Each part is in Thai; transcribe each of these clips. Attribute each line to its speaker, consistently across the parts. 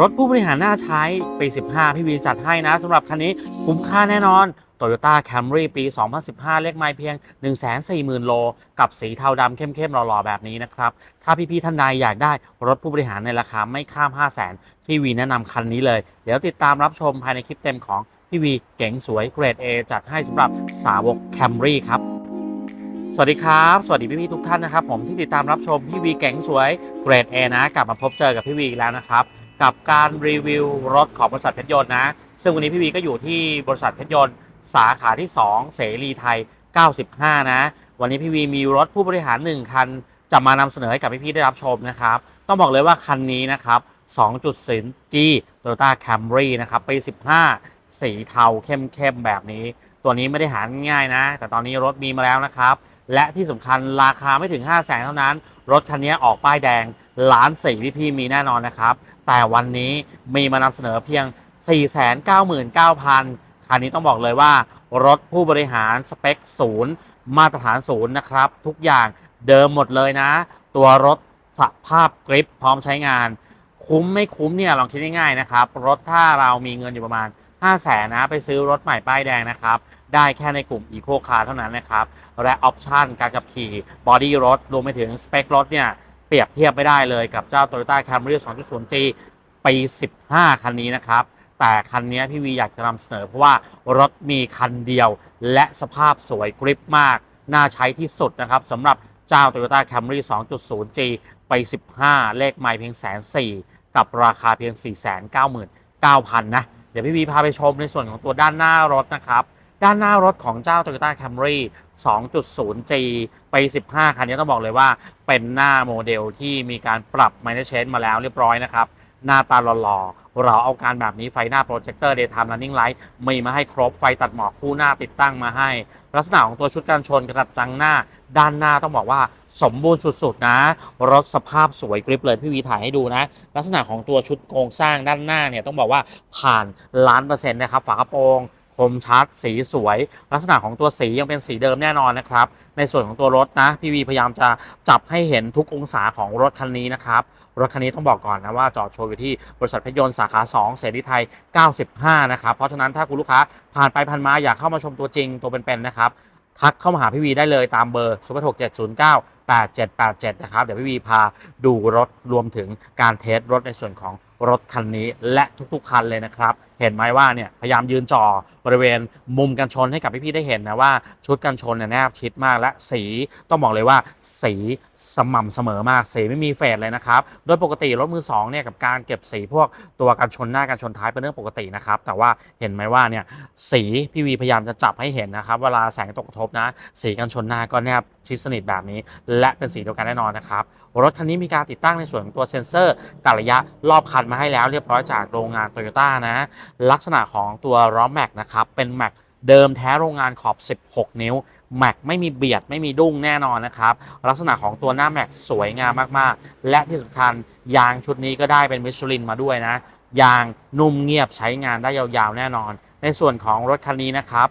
Speaker 1: รถผู้บริหารน่าใช้ ปี 15 พี่วีจัดให้นะสำหรับคันนี้คุ้มค่าแน่นอน Toyota Camry ปี 2015 เลขไมล์เพียง 140,000 โล กับสีเทาดำเข้มๆหล่อๆ แบบนี้นะครับ ถ้าพี่ๆท่านใดอยากได้รถผู้บริหารในราคาไม่ข้าม 500,000 พี่วีแนะนำคันนี้เลย เดี๋ยวติดตามรับชมภายในคลิปเต็มของพี่วีเก๋งสวยเกรด A จัดให้สำหรับสาวก Camry ครับสวัสดีครับ สวัสดีพี่ๆทุกท่านนะครับ ผมที่ติดตามรับชมพี่วีเก๋งสวยเกรด A นะ กลับมาพบเจอกับพี่วีอีกแล้วนะครับ กับการรีวิวรถของบริษัทเพชรยนต์นะ ซึ่งวันนี้พี่วีก็อยู่ที่บริษัทเพชรยนต์สาขาที่ 2 เสรีไทย 95 นะ วันนี้พี่วีมีรถผู้บริหาร 1 คัน จะมานำเสนอให้กับพี่ๆได้รับชมนะครับ ต้องบอกเลยว่าคันนี้นะครับ 2.0 G Toyota Camry นะครับปี 15 สีเทาเข้มๆแบบนี้ ตัวนี้ไม่ได้หาง่ายนะ แต่ตอนนี้รถมีมาแล้วนะครับ และที่สำคัญราคาไม่ถึง 5 0 0แสนเท่านั้น รถคันนี้ออกป้ายแดงล้านสี่พี่ๆมีแน่นอนนะครับ แต่วันนี้มีมานำเสนอเพียง 499,000 คันนี้ต้องบอกเลยว่า รถผู้บริหารสเปคศูนย์มาตรฐานศูนย์นะครับ ทุกอย่างเดิมหมดเลยนะ ตัวรถสภาพกริปพร้อมใช้งาน คุ้มไม่คุ้มเนี่ยลองคิดง่ายๆนะครับ รถถ้าเรามีเงินอยู่ประมาณ 5 0 0แสนนะ ไปซื้อรถใหม่ป้ายแดงนะครับ ได้แค่ในกลุ่ม Eco Car เท่านั้นนะครับ และออปชันการขับขี่บอดี้รถรวมไปถึงสเปครถเนี่ย เปรียบเทียบไม่ได้เลยกับเจ้า Toyota Camry 2.0G ปี 15 คันนี้นะครับ แต่คันนี้พี่วีอยากจะนำเสนอเพราะว่ารถมีคันเดียว และสภาพสวยกริปมาก น่าใช้ที่สุดนะครับสำหรับเจ้า Toyota Camry 2.0G ปี15 เลขไมล์เพียงแสนสี่กับราคาเพียง 499,000 นะ เดี๋ยวพี่วีพาไปชมในส่วนของตัวด้านหน้ารถนะครับ ด้านหน้ารถของเจ้า Toyota Camry 2.0G ปี 15 คันนี้ต้องบอกเลยว่าเป็นหน้าโมเดลที่มีการปรับ m i n u s Change มาแล้วเรียบร้อยนะครับ หน้าตาหล่อๆ เราเอาการแบบนี้ไฟหน้าโปรเจคเตอร์ Daytime Running Light มีมาให้ครบไฟตัดหมอกคู่หน้าติดตั้งมาให้ ลักษณะของตัวชุดกันชนกระดับจังหน้า ด้านหน้าต้องบอกว่าสมบูรณ์สุดๆ นะ รถสภาพสวยกริบเลยพี่วีถ่ายให้ดูนะ ลักษณะของตัวชุดโครงสร้างด้านหน้าเนี่ยต้องบอกว่าผ่านล้านเปอร์เซ็นต์นะครับฝากระโปรง คมชัดสีสวย ลักษณะของตัวสียังเป็นสีเดิมแน่นอนนะครับ ในส่วนของตัวรถนะพี่วีพยายามจะจับให้เห็นทุกองศาของรถคันนี้นะครับ รถคันนี้ต้องบอกก่อนนะว่าจอดโชว์อยู่ที่บริษัทพยนต์สาขา 2 เสรีไทย 95 นะครับ เพราะฉะนั้นถ้าคุณลูกค้าผ่านไปผ่านมาอยากเข้ามาชมตัวจริงตัวเป็นๆนะครับทักเข้ามาหาพี่วีได้เลยตามเบอร์0 6 7 0 9 8 7 8 7นะครับ เดี๋ยวพี่วีพาดูรถรวมถึงการเทสรถในส่วนของรถคันนี้และทุกๆคันเลยนะครับเห็นไหมว่าเนี่ยพยายามยืนจอบริเวณมุมกันชนให้กับพี่ๆได้เห็นนะว่าชุดกันชนเนี่ยแนบชิดมากและสีต้องบอกเลยว่าสีสม่ำเสมอมากสีไม่มีเฟดเลยนะครับโดยปกติรถมือสองเนี่ยกับการเก็บสีพวกตัวกันชนหน้ากันชนท้ายเป็นเรื่องปกตินะครับแต่ว่าเห็นไหมว่าเนี่ยสีพี่วีพยายามจะจับให้เห็นนะครับเวลาแสงตกกระทบนะสีกันชนหน้าก็แนบชิดสนิทแบบนี้ และเป็นสีเดียวกันแน่นอนนะครับรถคันนี้มีการติดตั้งในส่วนของตัวเซ็นเซอร์กระยะรอบคันมาให้แล้วเรียบร้อยจากโรงงานโตโยต้านะลักษณะของตัวล้อแม็กนะครับเป็นแม็กเดิมแท้โรงงานขอบ 16 นิ้วแม็กไม่มีเบียดไม่มีดุ้งแน่นอนนะครับลักษณะของตัวหน้าแม็กสวยงามมากๆ และที่สำคัญยางชุดนี้ก็ได้เป็นมิชลินมาด้วยนะยางนุ่มเงียบใช้งานได้ยาวๆ แน่นอน ในส่วนของรถคันนี้นะครับ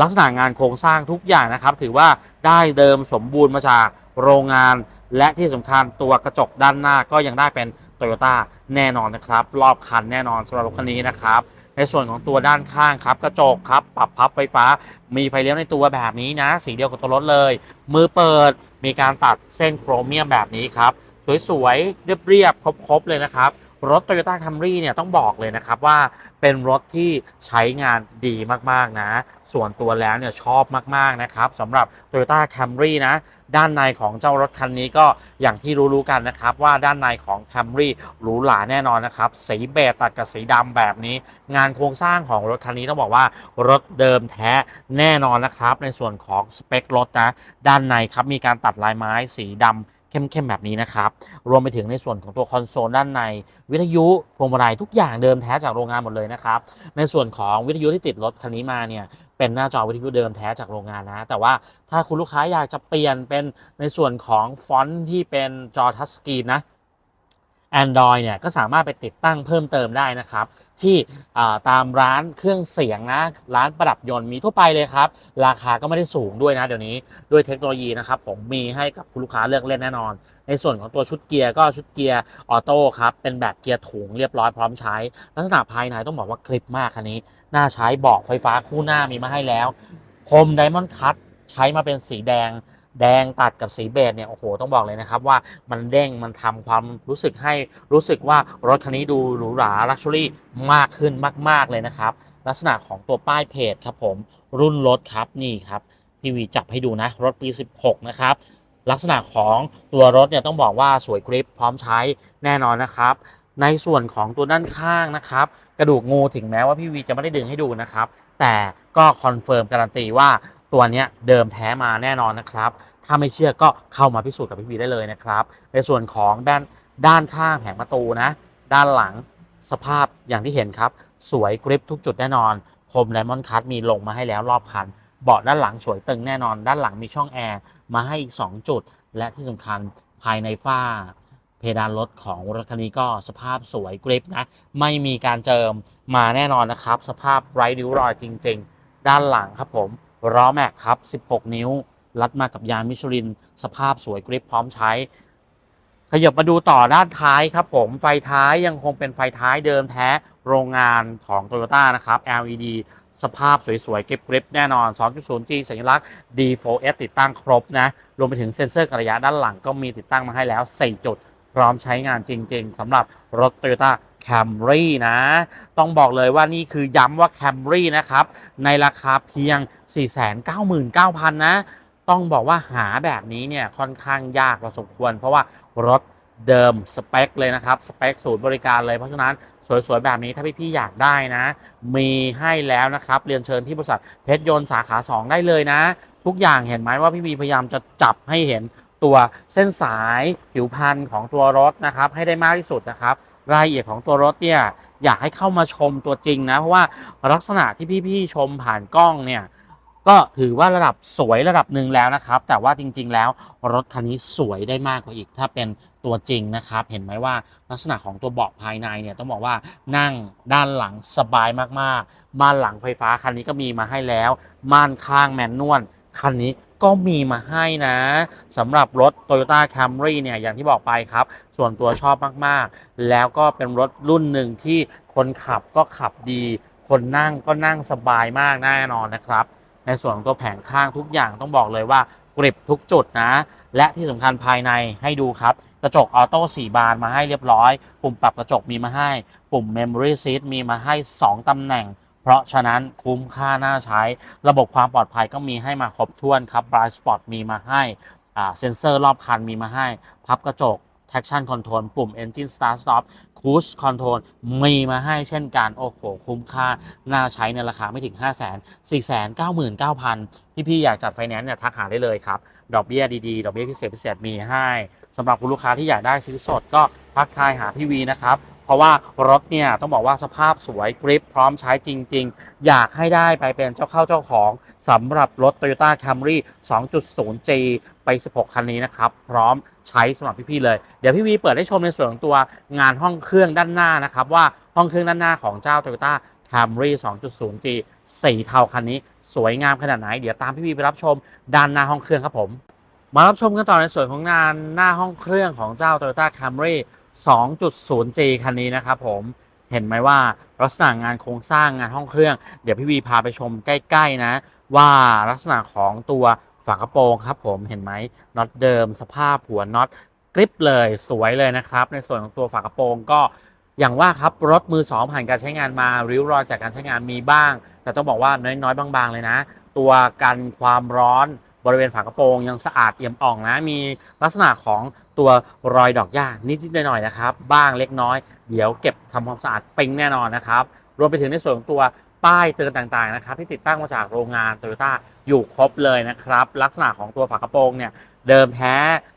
Speaker 1: ลักษณะงานโครงสร้างทุกอย่างนะครับ ถือว่าได้เดิมสมบูรณ์มาจากโรงงาน และที่สำคัญตัวกระจกด้านหน้าก็ยังได้เป็น โตโยต้าแน่นอนนะครับ รอบคันแน่นอนสำหรับรถคันนี้นะครับในส่วนของตัวด้านข้างครับกระจกครับปรับพับไฟฟ้า มีไฟเลี้ยวในตัวแบบนี้นะ สีเดียวกับตัวรถเลย มือเปิดมีการตัดเส้นโครเมียมแบบนี้ครับ สวยๆเรียบๆครบๆเลยนะครับ รถ Toyota Camry เนี่ยต้องบอกเลยนะครับว่าเป็นรถที่ใช้งานดีมากๆนะ ส่วนตัวแล้วเนี่ยชอบมากๆนะครับสำหรับ Toyota Camry นะ ด้านในของเจ้ารถคันนี้ก็อย่างที่รู้ๆกันนะครับ ว่าด้านในของ Camry หรูหราแน่นอนนะครับ สีเบจตัดกับสีดำแบบนี้ งานโครงสร้างของรถคันนี้ต้องบอกว่ารถเดิมแท้แน่นอนนะครับ ในส่วนของสเปครถนะด้านในครับมีการตัดลายไม้สีดำ เข้มๆแบบนี้นะครับ รวมไปถึงในส่วนของตัวคอนโซลด้านใน วิทยุพวงมาลัยทุกอย่างเดิมแท้จากโรงงานหมดเลยนะครับ ในส่วนของวิทยุที่ติดรถคันนี้มาเนี่ยเป็นหน้าจอวิทยุเดิมแท้จากโรงงานนะ แต่ว่าถ้าคุณลูกค้าอยากจะเปลี่ยนเป็นในส่วนของฟอนต์ที่เป็นจอทัชสกรีนนะ Android เนี่ยก็สามารถไปติดตั้งเพิ่มเติมได้นะครับ ที่ตามร้านเครื่องเสียงนะร้านประดับยนต์มีทั่วไปเลยครับ ราคาก็ไม่ได้สูงด้วยนะเดี๋ยวนี้ด้วยเทคโนโลยีนะครับ ผมมีให้กับคุณลูกค้าเลือกเล่นแน่นอน ในส่วนของตัวชุดเกียร์ก็ชุดเกียร์ออโต้ครับ เป็นแบบเกียร์ถุงเรียบร้อยพร้อมใช้ ลักษณะภายในต้องบอกว่ากริบมากคันนี้ น่าใช้เบาะไฟฟ้าคู่หน้ามีมาให้แล้วคมไดมอนด์คัตใช้มาเป็นสีแดง แดงตัดกับสีเบจเนี่ยโอ้โหต้องบอกเลยนะครับว่ามันเด้งมันทำความรู้สึกให้รู้สึกว่ารถคันนี้ดูหรูหราลักชัวรี่มากขึ้นมาก ๆเลยนะครับ ลักษณะของตัวป้ายเพจครับผมรุ่นรถครับนี่ครับพี่วีจับให้ดูนะรถปี 16 นะครับลักษณะของตัวรถเนี่ยต้องบอกว่าสวยกริปพร้อมใช้แน่นอนนะครับ ในส่วนของตัวด้านข้างนะครับ กระดูกงูถึงแม้ว่าพี่วีจะไม่ได้ดึงให้ดูนะครับ แต่ก็คอนเฟิร์มการันตีว่า ตัวนี้เดิมแท้มาแน่นอนนะครับ ถ้าไม่เชื่อก็เข้ามาพิสูจน์กับพี่วีได้เลยนะครับ ในส่วนของด้านด้านข้างแผงประตูนะ ด้านหลังสภาพอย่างที่เห็นครับ สวยกริปทุกจุดแน่นอนคมไดมอนด์คัตมีลงมาให้แล้วรอบคันเบาะด้านหลังสวยตึงแน่นอน ด้านหลังมีช่องแอร์มาให้อีก 2 จุด และที่สำคัญภายในฝ้า เพดานรถของรถคันนี้ก็สภาพสวยกริปนะ ไม่มีการเจิมมาแน่นอนนะครับ สภาพไร้ริ้วรอยจริง ๆ ด้านหลังครับผม ล้อแม็กครับ 16 นิ้ว รัดมากับยางมิชลิน สภาพสวยกริปพร้อมใช้ ขยับมาดูต่อด้านท้ายครับผมไฟท้ายยังคงเป็นไฟท้ายเดิมแท้โรงงานของ Toyota นะครับ LED สภาพสวยๆกริบๆแน่นอน 2.0G สัญลักษณ์ D4S ติดตั้งครบนะ รวมไปถึงเซ็นเซอร์กระยะด้านหลังก็มีติดตั้งมาให้แล้ว 4 จุด พร้อมใช้งานจริงๆสำหรับรถ Toyota Camry นะ ต้องบอกเลยว่านี่คือย้ำว่า Camry นะครับ ในราคาเพียง 499,000 นะ ต้องบอกว่าหาแบบนี้เนี่ยค่อนข้างยากพอสมควร เพราะว่ารถเดิมสเปคเลยนะครับสเปคศูนย์บริการเลยเพราะฉะนั้นสวยๆ แบบนี้ถ้าพี่ๆอยากได้นะ มีให้แล้วนะครับ เรียนเชิญที่บริษัทเพชรยนต์สาขา 2 ได้เลยนะ ทุกอย่างเห็นไหมว่าพี่วีพยายามจะจับให้เห็นตัวเส้นสายผิวพันธุ์ของตัวรถนะครับ ให้ได้มากที่สุดนะครับ รายละเอียดของตัวรถเนี่ยอยากให้เข้ามาชมตัวจริงนะ เพราะว่าลักษณะที่พี่ๆชมผ่านกล้องเนี่ยก็ถือว่าระดับสวยระดับหนึ่งแล้วนะครับ แต่ว่าจริง ๆ แล้วรถคันนี้สวยได้มากกว่าอีก ถ้าเป็นตัวจริงนะครับ เห็นไหมว่าลักษณะของตัวเบาะภายในเนี่ยต้องบอกว่านั่งด้านหลังสบายมากๆม่านหลังไฟฟ้าคันนี้ก็มีมาให้แล้ว ม่านข้างแมนนวลคันนี้ ก็มีมาให้นะสำหรับรถ Toyota Camry เนี่ยอย่างที่บอกไปครับ ส่วนตัวชอบมากๆ แล้วก็เป็นรถรุ่นหนึ่งที่คนขับก็ขับดี คนนั่งก็นั่งสบายมากแน่นอนนะครับ ในส่วนของตัวแผงข้างทุกอย่างต้องบอกเลยว่ากริบทุกจุดนะ และที่สำคัญภายในให้ดูครับ กระจกออโต้4บานมาให้เรียบร้อย ปุ่มปรับกระจกมีมาให้ ปุ่ม Memory Seat มีมาให้ 2ตำแหน่ง ราะฉะนั้นคุ้มค่าน่าใช้ ระบบความปลอดภัยก็มีให้มาครบถ้วนครับ Blind Spot มีมาให้เซ็นเซอร์รอบคันมีมาให้ พับกระจก traction control ปุ่ม engine start stop cruise control มีมาให้เช่นกัน โอ้โห คุ้มค่า น่าใช้ในราคาไม่ถึง 5 0 0 0 0 0 4 9 9 0 0 0 พี่ๆอยากจัดไฟแนนซ์เนี่ยทักหาได้เลยครับ ดอกเบี้ยดีๆ ดอกเบี้ยพิเศษพิเศษมีให้สำหรับคุณลูกค้าที่อยากได้ซื้อสดก็ทักทายหาพี่วีนะครับ เพราะว่ารถเนี่ยต้องบอกว่าสภาพสวยกริปพร้อมใช้จริง ๆ อยากให้ได้ไปเป็นเจ้าเข้าเจ้าของสำหรับรถ Toyota Camry 2.0G ไป 16 คันนี้นะครับ พร้อมใช้สำหรับพี่ๆเลย เดี๋ยวพี่วีเปิดให้ชมในส่วนของตัวงานห้องเครื่องด้านหน้านะครับ ว่าห้องเครื่องด้านหน้าของเจ้า Toyota Camry 2.0G สีเทาคันนี้สวยงามขนาดไหน เดี๋ยวตามพี่วีไปรับชมด้านหน้าห้องเครื่องครับผม มารับชมกันต่อในส่วนของงานหน้าห้องเครื่องของเจ้า Toyota Camry 2.0G คันนี้นะครับผมเห็นไหมว่าลักษณะงานโครงสร้างงานห้องเครื่อง เดี๋ยวพี่วีพาไปชมใกล้ ๆ นะ ว่าลักษณะของตัวฝากระโปรงครับผมเห็นไหมน็อตเดิมสภาพหัวน็อตกริปเลยสวยเลยนะครับ ในส่วนของตัวฝากระโปรงก็อย่างว่าครับรถมือสองผ่านการใช้งานมาริ้วรอยจากการใช้งานมีบ้าง แต่ต้องบอกว่าน้อยๆ บางๆ เลยนะ ตัวกันความร้อนบริเวณฝากระโปรงยังสะอาดเอี่ยมอ่องนะมีลักษณะของ ตัวรอยดอกหญ้านิดๆหน่อยๆนะครับ บ้างเล็กน้อย เดี๋ยวเก็บทำความสะอาดปิ้งแน่นอนนะครับ รวมไปถึงในส่วนของตัวป้ายเตือนต่างๆนะครับ ที่ติดตั้งมาจากโรงงานโตโยต้าอยู่ครบเลยนะครับ ลักษณะของตัวฝากระโปรงเนี่ยเดิมแท้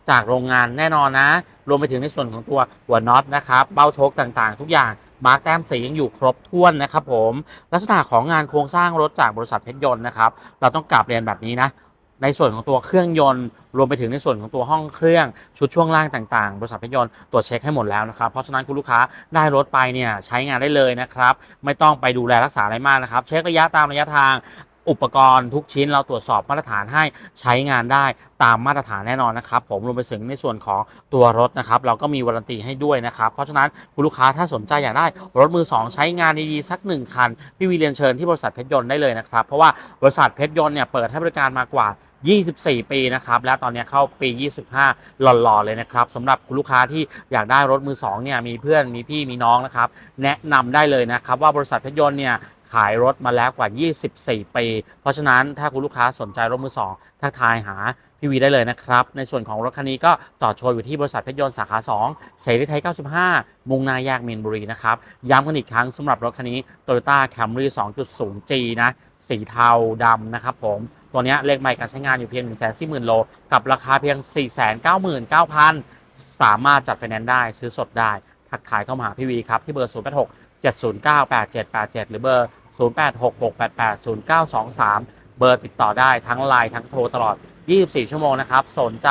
Speaker 1: จากโรงงานแน่นอนนะ รวมไปถึงในส่วนของตัวหัวน็อตนะครับเบ้าโชคต่างๆ ทุกอย่างมาร์กแต้มสียังอยู่ครบถ้วนนะครับผม ลักษณะของงานโครงสร้างรถจากบริษัทเพชรยนต์นะครับ เราต้องกลับเรียนแบบนี้นะ ในส่วนของตัวเครื่องยนต์ รวมไปถึงในส่วนของตัวห้องเครื่องชุดช่วงล่างต่างๆ บริษัทเพชรยนต์ตรวจเช็คให้หมดแล้วนะครับ เพราะฉะนั้นคุณลูกค้าได้รถไปเนี่ยใช้งานได้เลยนะครับ ไม่ต้องไปดูแลรักษาอะไรมากนะครับ เช็คระยะตามระยะทางอุปกรณ์ทุกชิ้นเราตรวจสอบมาตรฐานให้ใช้งานได้ตามมาตรฐานแน่นอนนะครับ ผมรวมไปถึงในส่วนของตัวรถนะครับ เราก็มีวารันตีให้ด้วยนะครับ เพราะฉะนั้นคุณลูกค้าถ้าสนใจอยากได้ รถมือ 2 ใช้งานดีๆ สักหนึ่งคัน พี่วีเรียนเชิญที่บริษัทเพชรยนต์ได้เลยนะครับ เพราะว่าบริษัทเพชรยนต์เนี่ยเปิดให้บริการมากว่า 24 ปีนะครับ และตอนนี้เข้าปี 25 หล่อๆ เลยนะครับสำหรับคุณลูกค้าที่อยากได้รถมือ2เนี่ยมีเพื่อนมีพี่มีน้องนะครับ แนะนำได้เลยนะครับ ว่าบริษัทเพชรยนต์เนี่ยขายรถมาแล้วกว่า 24 ปี เพราะฉะนั้นถ้าคุณลูกค้าสนใจรถมือ2ทักทายหาพี่วีได้เลยนะครับ ในส่วนของรถคันนี้ก็จอดโชว์อยู่ที่บริษัทเพชรยนต์สาขา 2 เสรีไทย 95 มุ่งหน้าแยกมีนบุรีนะครับ ย้ำกันอีกครั้งสำหรับรถคันนี้ Toyota Camry 2.0G นะ สีเทาดำนะครับผม ตัวนี้เลขใหม่การใช้งานอยู่เพียง 1 4 0 0 0 0 โล กับราคาเพียง 499,000 สามารถจัดไฟแนนซ์ได้ซื้อสดได้ ทักทายเข้ามาหาพี่วีครับ ที่เบอร์ 086 709 8787 หรือเบอร์ 0866880923 เบอร์ติดต่อได้ทั้งไลน์ทั้งโทรตลอด 24 ชั่วโมงนะครับ สนใจ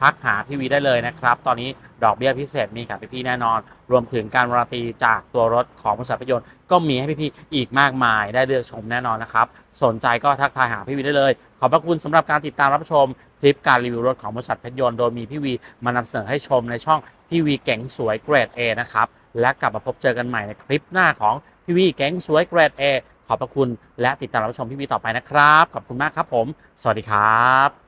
Speaker 1: ทักหาพี่วีได้เลยนะครับ ตอนนี้ดอกเบี้ยพิเศษมีกับพี่ๆแน่นอน รวมถึงการวารันตีจากตัวรถของบริษัทรถยนต์ก็มีให้พี่ๆอีกมากมายได้เลือกชมแน่นอนนะครับ สนใจก็ทักทายหาพี่วีได้เลย ขอบพระคุณสำหรับการติดตามรับชมคลิปการรีวิวรถของบริษัทพยนต์โดยมีพี่วีมานำเสนอให้ชมในช่องพี่วีเก๋งสวยเกรด A นะครับและกลับมาพบเจอกันใหม่ในคลิปหน้าของพี่วีเก๋งสวยเกรด A ขอบพระคุณและติดตามรับชมพี่วีต่อไปนะครับ ขอบคุณมากครับผม สวัสดีครับ